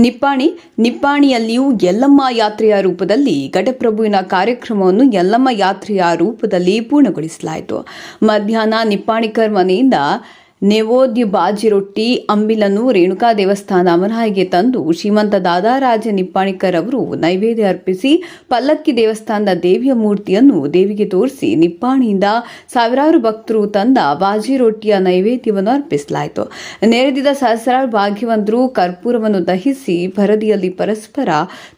ನಿಪ್ಪಾಣಿ ನಿಪ್ಪಾಣಿಯಲ್ಲಿಯೂ ಯಲ್ಲಮ್ಮ ಯಾತ್ರೆಯ ರೂಪದಲ್ಲಿ ಘಟಪ್ರಭುವಿನ ಕಾರ್ಯಕ್ರಮವನ್ನು ಯಲ್ಲಮ್ಮ ಯಾತ್ರೆಯ ರೂಪದಲ್ಲಿ ಪೂರ್ಣಗೊಳಿಸಲಾಯಿತು. ಮಧ್ಯಾಹ್ನ ನಿಪ್ಪಾಣಿಕರ್ ಮನೆಯಿಂದ ನೆವೋದ್ಯ ಬಾಜಿ ರೊಟ್ಟಿ ಅಂಬಿಲನ್ನು ರೇಣುಕಾ ದೇವಸ್ಥಾನ ಅಮರಾಯಿಗೆ ತಂದು ಶ್ರೀಮಂತ ದಾದಾರಾಜ ನಿಪ್ಪಾಣಿಕರ್ ಅವರು ನೈವೇದ್ಯ ಅರ್ಪಿಸಿ ಪಲ್ಲಕ್ಕಿ ದೇವಸ್ಥಾನದ ದೇವಿಯ ಮೂರ್ತಿಯನ್ನು ದೇವಿಗೆ ತೋರಿಸಿ ನಿಪ್ಪಾಣಿಯಿಂದ ಸಾವಿರಾರು ಭಕ್ತರು ತಂದ ಬಾಜಿ ರೊಟ್ಟಿಯ ನೈವೇದ್ಯವನ್ನು ಅರ್ಪಿಸಲಾಯಿತು. ನೆರೆದಿದ್ದ ಸಹಸ್ರಾರು ಭಾಗ್ಯವಂತರು ಕರ್ಪೂರವನ್ನು ದಹಿಸಿ ಭರದಿಯಲ್ಲಿ ಪರಸ್ಪರ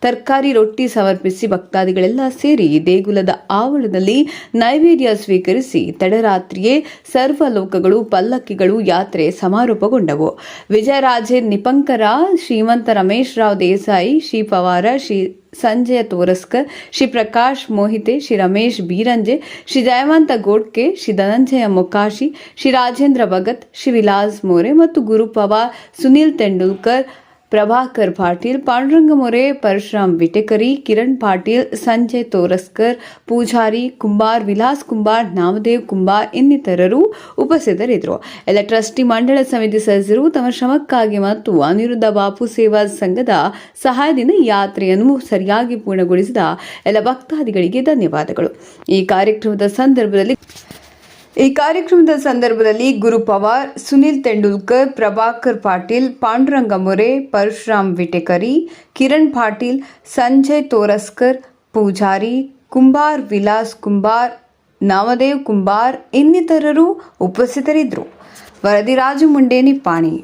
ತರಕಾರಿ, ರೊಟ್ಟಿ ಸಮರ್ಪಿಸಿ ಭಕ್ತಾದಿಗಳೆಲ್ಲ ಸೇರಿ ದೇಗುಲದ ಆವರಣದಲ್ಲಿ ನೈವೇದ್ಯ ಸ್ವೀಕರಿಸಿ ತಡರಾತ್ರಿಯೇ ಸರ್ವ ಲೋಕಗಳು ಪಲ್ಲಕ್ಕಿಗಳು ಯಾತ್ರೆ ಸಮಾರೋಪಗೊಂಡವು. ವಿಜಯರಾಜೇ, ನಿಪಂಕರ, ಶ್ರೀಮಂತ ರಮೇಶ್ ರಾವ್ ದೇಸಾಯಿ, ಶ್ರೀ ಪವಾರ, ಶ್ರೀ ಸಂಜಯ ತೋರಸ್ಕರ್, ಶ್ರೀ ಪ್ರಕಾಶ್ ಮೋಹಿತೆ, ಶ್ರೀ ರಮೇಶ್ ಬೀರಂಜೆ, ಶ್ರೀ ಜಯವಂತ ಗೋಡ್ಕೆ, ಶ್ರೀ ಧನಂಜಯ ಮುಕಾಶಿ, ಶ್ರೀ ರಾಜೇಂದ್ರ ಭಗತ್, ಶ್ರೀ ವಿಲಾಸ್ ಮೋರೆ ಮತ್ತು ಗುರು ಪವಾರ್ ಸುನೀಲ್ ತೆಂಡೂಲ್ಕರ್ ಪ್ರಭಾಕರ್ ಪಾಟೀಲ್ ಪಾಂಡುರಂಗ ಮೊರೆ ಪರಶುರಾಮ್ ವಿಟೆಕರಿ ಕಿರಣ್ ಪಾಟೀಲ್ ಸಂಜಯ್ ತೋರಸ್ಕರ್ ಪೂಜಾರಿ ಕುಂಬಾರ್ ವಿಲಾಸ್ ಕುಂಬಾರ್ ನಾಮದೇವ್ ಕುಂಬಾರ್ ಇನ್ನಿತರರು ಉಪಸ್ಥಿತರಿದ್ದರು. ಎಲ್ಲ ಟ್ರಸ್ಟಿ ಮಂಡಳ ಸಮಿತಿ ಸದಸ್ಯರು ತಮ್ಮ ಶ್ರಮಕ್ಕಾಗಿ ಮತ್ತು ಅನಿರುದ್ಧ ಬಾಪು ಸೇವಾ ಸಂಘದ ಸಹಾಯದಿಂದ ಯಾತ್ರೆಯನ್ನು ಸರಿಯಾಗಿ ಪೂರ್ಣಗೊಳಿಸಿದ ಎಲ್ಲ ಭಕ್ತಾದಿಗಳಿಗೆ ಧನ್ಯವಾದಗಳು. ಈ ಕಾರ್ಯಕ್ರಮದ ಸಂದರ್ಭದಲ್ಲಿ ಈ ಕಾರ್ಯಕ್ರಮದ ಸಂದರ್ಭದಲ್ಲಿ ಗುರು ಪವಾರ್, ಸುನಿಲ್ ತೆಂಡೂಲ್ಕರ್, ಪ್ರಭಾಕರ್ ಪಾಟೀಲ್, ಪಾಂಡುರಂಗ ಮೊರೆ, ಪರಶುರಾಮ್ ವಿಟೆಕರಿ, ಕಿರಣ್ ಪಾಟೀಲ್, ಸಂಜಯ್ ತೋರಸ್ಕರ್, ಪೂಜಾರಿ, ಕುಂಬಾರ್ ವಿಲಾಸ್ ಕುಂಬಾರ್, ನಾಮದೇವ್ ಕುಂಬಾರ್ ಇನ್ನಿತರರು ಉಪಸ್ಥಿತರಿದ್ದರು. ವರದಿ ರಾಜು ಮುಂಡೇನಿ ನಿಪ್ಪಾಣಿ